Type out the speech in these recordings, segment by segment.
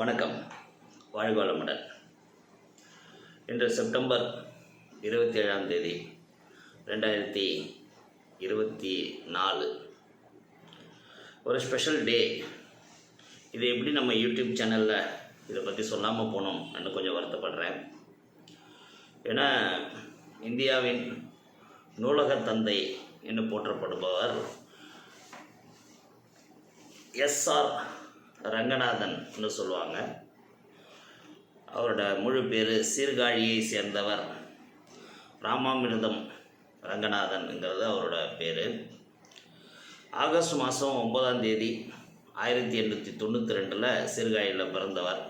வணக்கம். வாழ்க வளமுடன் இன்று செப்டம்பர் இருபத்தி ஏழாம் தேதி ரெண்டாயிரத்தி இருபத்தி நாலு. ஒரு ஸ்பெஷல் டே. இது எப்படி நம்ம யூடியூப் சேனலில் இதை பற்றி சொல்லாமல் போனோம் என்று கொஞ்சம் வருத்தப்படுறேன். ஏன்னா இந்தியாவின் நூலக தந்தை என்று போற்றப்படுபவர் எஸ்ஆர் ரங்கநாதன் சொல்லுவாங்க. அவரோட முழு பேர் சீர்காழியை சேர்ந்தவர் ராமாமிர்தம் ரங்கநாதன்ங்கிறது அவரோட பேர். ஆகஸ்ட் மாதம் ஒன்பதாம் தேதி ஆயிரத்தி எண்ணூற்றி தொண்ணூற்றி ரெண்டில் சீர்காழியில் பிறந்தவர்.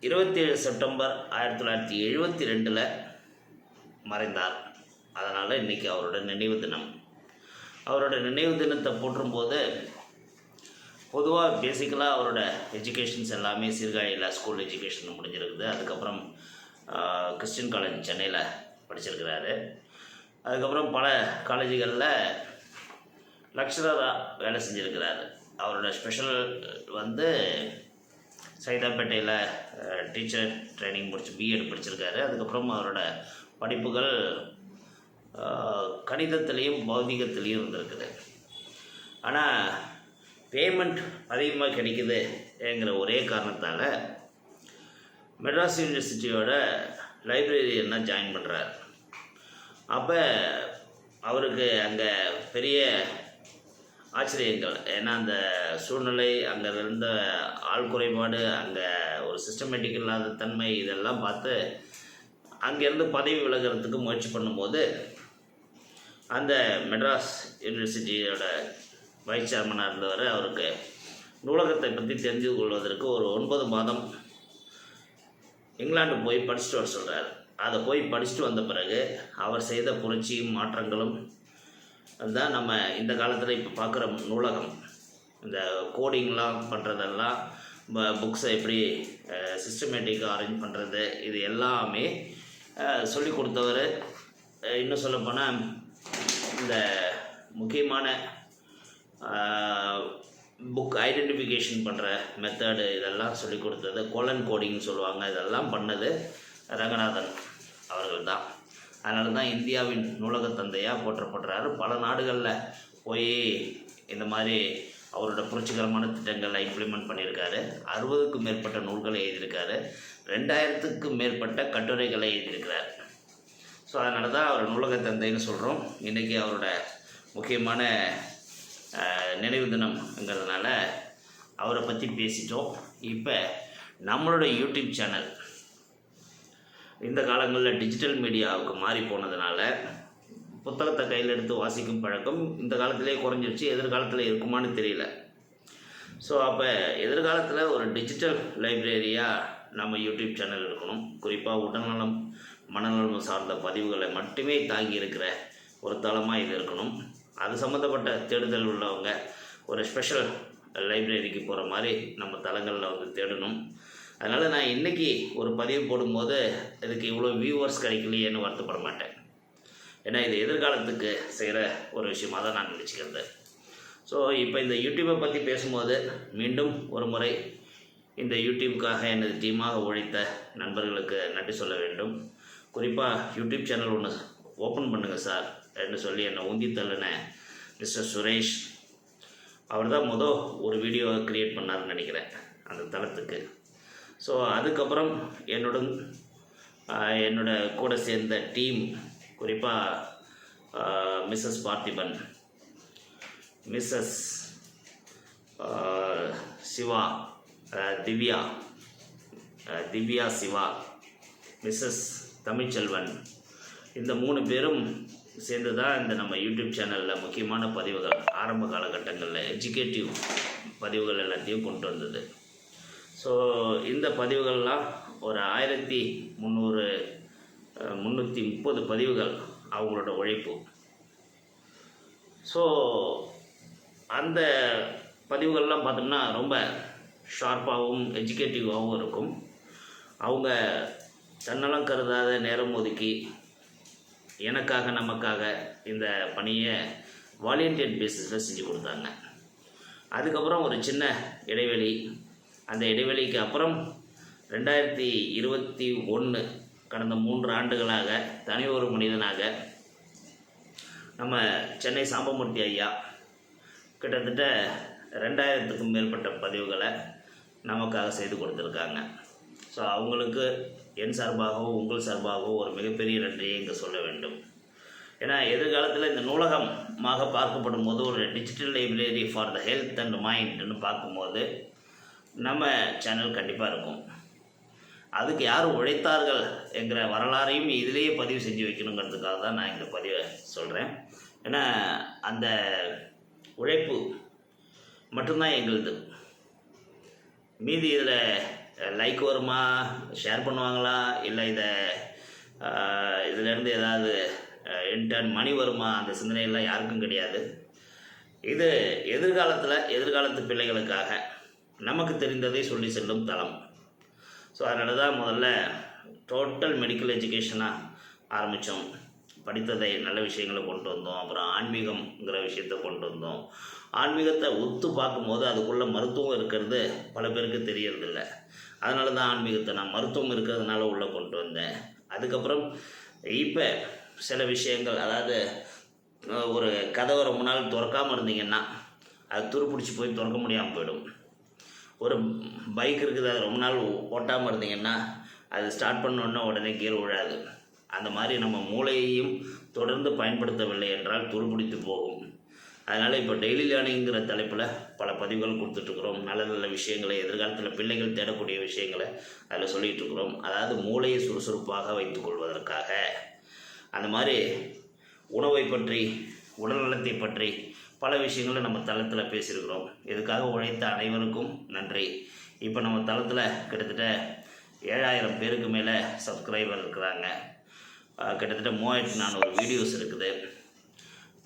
இருபத்தி ஏழு செப்டம்பர் ஆயிரத்தி தொள்ளாயிரத்தி எழுபத்தி ரெண்டில் மறைந்தார். அதனால் இன்றைக்கி அவரோட நினைவு தினம். அவரோட நினைவு தினத்தை போற்றும்போது பொதுவாக பேசிக்கலாக அவரோட எஜுகேஷன்ஸ் எல்லாமே சீர்காழியில் ஸ்கூல் எஜுகேஷன் முடிஞ்சிருக்குது. அதுக்கப்புறம் கிறிஸ்டின் காலேஜ் சென்னையில் படிச்சிருக்கிறாரு. அதுக்கப்புறம் பல காலேஜுகளில் லக்ஷராக வேலை செஞ்சுருக்கிறாரு. அவரோட ஸ்பெஷல் வந்து சைதாப்பேட்டையில் டீச்சர் ட்ரைனிங் முடிச்சு பிஎட் படிச்சிருக்காரு. அதுக்கப்புறம் அவரோட படிப்புகள் கணிதத்துலேயும் பௌதிகத்துலேயும் இருந்திருக்குது. ஆனால் பேமெண்ட் அதிகமாக கிடைக்குதுங்கிற ஒரே காரணத்தால் மெட்ராஸ் யூனிவர்சிட்டியோட லைப்ரரியன்னா ஜாயின் பண்ணுறார் அப்போ அவருக்கு அங்கே பெரிய ஆச்சரியங்கள். ஏன்னா அந்த சூழ்நிலை அங்கே இருந்த ஆள் குறைபாடு அங்கே ஒரு சிஸ்டமேட்டிக் இல்லாத தன்மை இதெல்லாம் பார்த்து அங்கேருந்து பதவி விலகிறதுக்கு முயற்சி பண்ணும்போது அந்த மெட்ராஸ் யூனிவர்சிட்டியோட வைஸ் சேர்மனாக இருந்தவர் அவருக்கு நூலகத்தை பற்றி தெரிந்து கொள்வதற்கு ஒரு ஒன்பது மாதம் இங்கிலாந்து போய் படிச்சுட்டு வர சொல்கிறார் அதை போய் படிச்சுட்டு வந்த பிறகு அவர் செய்த புரட்சியும் மாற்றங்களும் அதுதான் நம்ம இந்த காலத்தில் இப்போ பார்க்குற நூலகம். இந்த கோடிங்லாம் பண்ணுறதெல்லாம் புக்ஸை எப்படி சிஸ்டமேட்டிக்காக அரேஞ்ச் பண்ணுறது இது எல்லாமே சொல்லி கொடுத்தவர். இன்னும் சொல்லப்போனால் இந்த முக்கியமான புக் ஐடென்டிஃபிகேஷன் பண்ணுற மெத்தடு இதெல்லாம் சொல்லி கொடுத்தது. கோலன் கோடிங்னு சொல்லுவாங்க. இதெல்லாம் பண்ணது ரங்கநாதன் அவர்கள் தான் அதனால தான் இந்தியாவின் நூலக தந்தையாக போற்றப்படுறாரு. பல நாடுகளில் போய் இந்த மாதிரி அவரோட புரட்சிகரமான திட்டங்களை இம்ப்ளிமெண்ட் பண்ணியிருக்காரு. அறுபதுக்கும் மேற்பட்ட நூல்களை எழுதியிருக்காரு. ரெண்டாயிரத்துக்கும் மேற்பட்ட கட்டுரைகளை எழுதியிருக்கிறார். ஸோ அதனால தான் அவர் நூலக தந்தைன்னு சொல்கிறோம் இன்றைக்கி அவரோட முக்கியமான நினைவு தினம்ங்கிறதுனால அவரை பற்றி பேசிட்டோம். இப்போ நம்மளோட யூடியூப் சேனல் இந்த காலங்களில் டிஜிட்டல் மீடியாவுக்கு மாறி போனதுனால புத்தகத்தை கையில் எடுத்து வாசிக்கும் பழக்கம் இந்த காலத்திலே குறைஞ்சிருச்சு எதிர்காலத்தில் இருக்குமான்னு தெரியல. ஸோ அப்போ எதிர்காலத்தில் ஒரு டிஜிட்டல் லைப்ரரியாக நம்ம யூடியூப் சேனல் இருக்கணும். குறிப்பாக உடல்நலம் மனநலம் சார்ந்த பதிவுகளை மட்டுமே தாங்கி இருக்கிற ஒரு தளமாக இது இருக்கணும். அது சம்மந்தப்பட்ட தேடுதல் உள்ளவங்க ஒரு ஸ்பெஷல் லைப்ரரிக்கு போகிற மாதிரி நம்ம தளங்களில் வந்து தேடணும். அதனால் நான் இன்றைக்கி ஒரு பதிவு போடும்போது இதுக்கு இவ்வளோ வியூவர்ஸ் கிடைக்கலையேன்னு வருத்தப்பட மாட்டேன். ஏன்னா இது எதிர்காலத்துக்கு செய்கிற ஒரு விஷயமாக தான் நான் நினச்சிக்கிறது. ஸோ இப்போ இந்த யூடியூப்பை பற்றி பேசும்போது மீண்டும் ஒரு முறை இந்த யூடியூப்புக்காக எனது டீமாக உழைத்த நண்பர்களுக்கு நன்றி சொல்ல வேண்டும். குறிப்பாக யூடியூப் சேனல் ஒன்று ஓப்பன் பண்ணுங்கள் சார். என்று சொல்லி என்னை உந்தி தள்ளின மிஸ்டர் சுரேஷ். அவர் தான் மொதல் ஒரு வீடியோ க்ரியேட் பண்ணாருன்னு நினைக்கிறேன் அந்த தளத்துக்கு. ஸோ அதுக்கப்புறம் என்னுடன் என்னோட கூட சேர்ந்த டீம் குறிப்பாக Mrs Parthiban Mrs Siva Divya Divya Siva Mrs Tamilselvan இந்த மூணு பேரும் சேர்ந்து தான் இந்த நம்ம யூடியூப் சேனலில் முக்கியமான பதிவுகள் ஆரம்ப காலகட்டங்களில் எஜுகேட்டிவ் பதிவுகள் எல்லாத்தையும் கொண்டு வந்தது. ஸோ இந்த பதிவுகள்லாம் ஒரு ஆயிரத்தி முந்நூறு முந்நூற்றி முப்பது பதிவுகள் அவங்களோட உழைப்பு. ஸோ அந்த பதிவுகள்லாம் பார்த்தோம்னா ரொம்ப ஷார்ப்பாகவும் எஜுகேட்டிவாகவும் இருக்கும். அவங்க தன்னலம் கருதாத நேரம் ஒதுக்கி எனக்காக நமக்காக இந்த பணியை வாலண்டியர் பேசிஸில் செஞ்சு கொடுத்தாங்க. அதுக்கப்புறம் ஒரு சின்ன இடைவெளி. அந்த இடைவெளிக்கு அப்புறம் ரெண்டாயிரத்தி இருபத்தி ஒன்று கடந்த மூன்று ஆண்டுகளாக தனி ஒரு மனிதனாக நம்ம சென்னை சாம்பமூர்த்தி ஐயா கிட்டத்தட்ட ரெண்டாயிரத்துக்கும் மேற்பட்ட பதிவுகளை நமக்காக செய்து கொடுத்துருக்காங்க. ஸோ அவங்களுக்கு என் சார்பாகவோ உங்கள் சார்பாகவோ ஒரு மிகப்பெரிய நன்றியை இங்கே சொல்ல வேண்டும். ஏன்னா எதிர்காலத்தில் இந்த நூலகமாக பார்க்கப்படும் போது ஒரு digital library for the health and மைண்ட்னு பார்க்கும்போது நம்ம சேனல் கண்டிப்பாக இருக்கும். அதுக்கு யார் உழைத்தார்கள் என்கிற வரலாறையும் இதிலேயே பதிவு செஞ்சு வைக்கணுங்கிறதுக்காக தான் நான் இந்த பதிவை சொல்கிறேன் ஏன்னா அந்த உழைப்பு மட்டும்தான் எங்களுது. மீதி இதில் லைக் வருமா? ஷேர் பண்ணுவாங்களா? இல்லை இதை இதிலேருந்து ஏதாவது இன்டர்ன் மணி வருமா? அந்த சிந்தனையெல்லாம் யாருக்கும் கிடையாது. இது எதிர்காலத்தில் எதிர்காலத்து பிள்ளைகளுக்காக நமக்கு தெரிந்ததை சொல்லி செல்லும் தளம். ஸோ அதனால தான் முதல்ல டோட்டல் மெடிக்கல் எஜுகேஷனாக ஆரம்பித்தோம் படித்ததை நல்ல விஷயங்களை கொண்டு வந்தோம். அப்புறம் ஆன்மீகம்ங்கிற விஷயத்தை கொண்டு வந்தோம். ஆன்மீகத்தை ஒத்து பார்க்கும்போது அதுக்குள்ளே மருத்துவம் இருக்கிறது பல பேருக்கு தெரியறதில்ல. அதனால தான் ஆன்மீகத்தை நான் மருத்துவம் இருக்கிறதுனால உள்ளே கொண்டு வந்தேன். அதுக்கப்புறம் இப்போ சில விஷயங்கள் அதாவது ஒரு கதவை ரொம்ப நாள் திறக்காமல் இருந்தீங்கன்னா அது துருப்பிடிச்சி போய் திறக்க முடியாமல் போயிடும். ஒரு பைக் இருக்குது அது ரொம்ப நாள் ஓட்டாமல் இருந்தீங்கன்னா அது ஸ்டார்ட் பண்ணோன்னா உடனே கீழே விழாது. அந்த மாதிரி நம்ம மூளையையும் தொடர்ந்து பயன்படுத்தவில்லை என்றால் துருப்பிடித்து போகும். அதனால் இப்போ டெய்லி லேர்னிங்கிற தலைப்பில் பல பதிவுகள் கொடுத்துட்ருக்குறோம். நல்ல நல்ல விஷயங்களை எதிர்காலத்தில் பிள்ளைகள் தேடக்கூடிய விஷயங்களை அதில் சொல்லிகிட்டு இருக்கிறோம் அதாவது மூளையை சுறுசுறுப்பாக வைத்துக்கொள்வதற்காக அந்த மாதிரி உணவை பற்றி உடல்நலத்தை பற்றி பல விஷயங்களை நம்ம தளத்தில் பேசியிருக்கிறோம். இதுக்காக உழைத்த அனைவருக்கும் நன்றி. இப்போ நம்ம தளத்தில் கிட்டத்தட்ட ஏழாயிரம் பேருக்கு மேலே சப்ஸ்கிரைபர் இருக்கிறாங்க. கிட்டத்தட்ட மூவாயிரத்தி நானூறு வீடியோஸ் இருக்குது.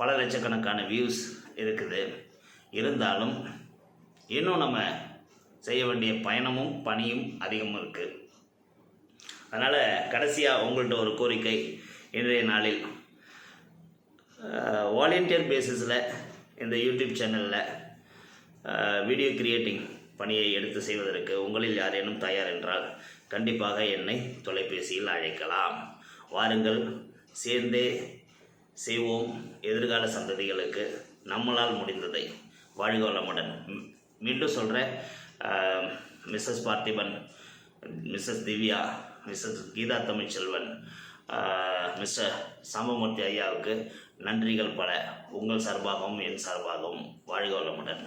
பல லட்சக்கணக்கான வியூஸ் இருக்குது. இருந்தாலும் இன்னும் நம்ம செய்ய வேண்டிய பயணமும் பணியும் அதிகமும் இருக்குது அதனால் கடைசியாக உங்கள்கிட்ட ஒரு கோரிக்கை. இன்றைய நாளில் வாலண்டியர் பேசிஸில் இந்த யூடியூப் சேனலில் வீடியோ கிரியேட்டிங் பணியை எடுத்து செய்வதற்கு உங்களில் யாரேனும் தயார் என்றால் கண்டிப்பாக என்னை தொலைபேசியில் அழைக்கலாம். வாருங்கள் சேர்ந்தே செய்வோம் எதிர்கால சந்ததிகளுக்கு நம்மளால் முடிந்ததை. வாழ்க வளமுடன். மீண்டும் சொல்கிற Mrs Parthiban Mrs Divya Mrs Geetha Tamilselvan Mr Samamoorthy ஐயாவுக்கு நன்றிகள் பல. உங்கள் சார்பாகவும் என் சார்பாகவும் வாழ்க வளமுடன்.